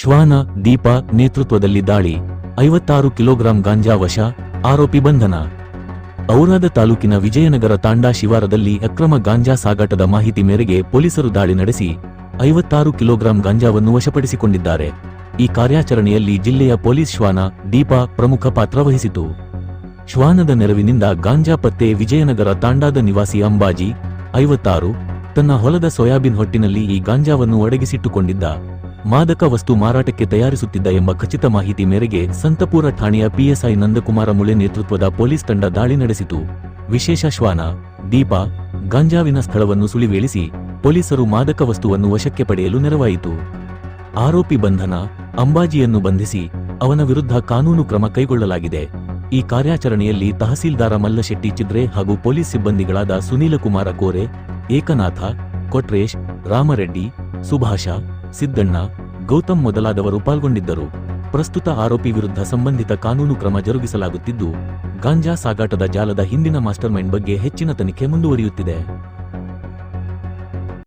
ಶ್ವಾನ, ದೀಪ, ನೇತೃತ್ವದಲ್ಲಿ ದಾಳಿ, ಐವತ್ತಾರು ಕಿಲೋಗ್ರಾಂ ಗಾಂಜಾ ವಶ, ಆರೋಪಿ ಬಂಧನ. ಔರಾದ ತಾಲೂಕಿನ ವಿಜಯನಗರ ತಾಂಡಾ ಶಿವಾರದಲ್ಲಿ ಅಕ್ರಮ ಗಾಂಜಾ ಸಾಗಾಟದ ಮಾಹಿತಿ ಮೇರೆಗೆ ಪೊಲೀಸರು ದಾಳಿ ನಡೆಸಿ, ಐವತ್ತಾರು ಕಿಲೋಗ್ರಾಂ ಗಾಂಜಾವನ್ನು ವಶಪಡಿಸಿಕೊಂಡಿದ್ದಾರೆ. ಈ ಕಾರ್ಯಾಚರಣೆಯಲ್ಲಿ ಜಿಲ್ಲೆಯ ಪೊಲೀಸ್ ಶ್ವಾನ, ದೀಪ ಪ್ರಮುಖ ಪಾತ್ರ ವಹಿಸಿತು. ಶ್ವಾನದ ನೆರವಿನಿಂದ ಗಾಂಜಾ ಪತ್ತೆ ವಿಜಯನಗರ ತಾಂಡಾದ ನಿವಾಸಿ ಅಂಬಾಜಿ, ಐವತ್ತಾರು, ತನ್ನ ಹೊಲದ ಸೋಯಾಬೀನ್ ಹೊಟ್ಟಿನಲ್ಲಿ ಈ ಗಾಂಜಾವನ್ನು ಒಡಗಿಸಿಟ್ಟುಕೊಂಡಿದ್ದ. ಮಾದಕ ವಸ್ತು ಮಾರಾಟಕ್ಕೆ ತಯಾರಿಸುತ್ತಿದ್ದ ಎಂಬ ಖಚಿತ ಮಾಹಿತಿ ಮೇರೆಗೆ ಸಂತಪುರ ಠಾಣೆಯ ಪಿಎಸ್ಐ ನಂದಕುಮಾರ ಮುಳೆ ನೇತೃತ್ವದ ಪೊಲೀಸ್ ತಂಡ ದಾಳಿ ನಡೆಸಿತು. ವಿಶೇಷ ಶ್ವಾನ, ದೀಪ, ಗಾಂಜಾವಿನ ಸ್ಥಳವನ್ನು ಸುಳಿವೇಳಿಸಿ ಪೊಲೀಸರು ಮಾದಕ ವಸ್ತುವನ್ನು ವಶಕ್ಕೆ ಪಡೆಯಲು ನೆರವಾಯಿತು. ಆರೋಪಿ ಬಂಧನ, ಅಂಬಾಜಿಯನ್ನು ಬಂಧಿಸಿ ಅವನ ವಿರುದ್ಧ ಕಾನೂನು ಕ್ರಮ ಕೈಗೊಳ್ಳಲಾಗಿದೆ. ಈ ಕಾರ್ಯಾಚರಣೆಯಲ್ಲಿ ತಹಸೀಲ್ದಾರ ಮಲ್ಲಶೆಟ್ಟಿ ಚಿದ್ರೆ ಹಾಗೂ ಪೊಲೀಸ್ ಸಿಬ್ಬಂದಿಗಳಾದ ಸುನೀಲಕುಮಾರ ಕೋರೆ, ಏಕನಾಥ, ಕೊಟ್ರೇಶ್, ರಾಮರೆಡ್ಡಿ, ಸುಭಾಷ ಸಿದ್ದಣ್ಣ, ಗೌತಮ್ ಮೊದಲಾದವರು ಪಾಲ್ಗೊಂಡಿದ್ದರು. ಪ್ರಸ್ತುತ ಆರೋಪಿ ವಿರುದ್ಧ ಸಂಬಂಧಿತ ಕಾನೂನು ಕ್ರಮ ಜರುಗಿಸಲಾಗುತ್ತಿದ್ದು, ಗಾಂಜಾ ಸಾಗಾಟದ ಜಾಲದ ಹಿಂದಿನ ಮಾಸ್ಟರ್ ಮೈಂಡ್ ಬಗ್ಗೆ ಹೆಚ್ಚಿನ ತನಿಖೆ ಮುಂದುವರಿಯುತ್ತಿದೆ.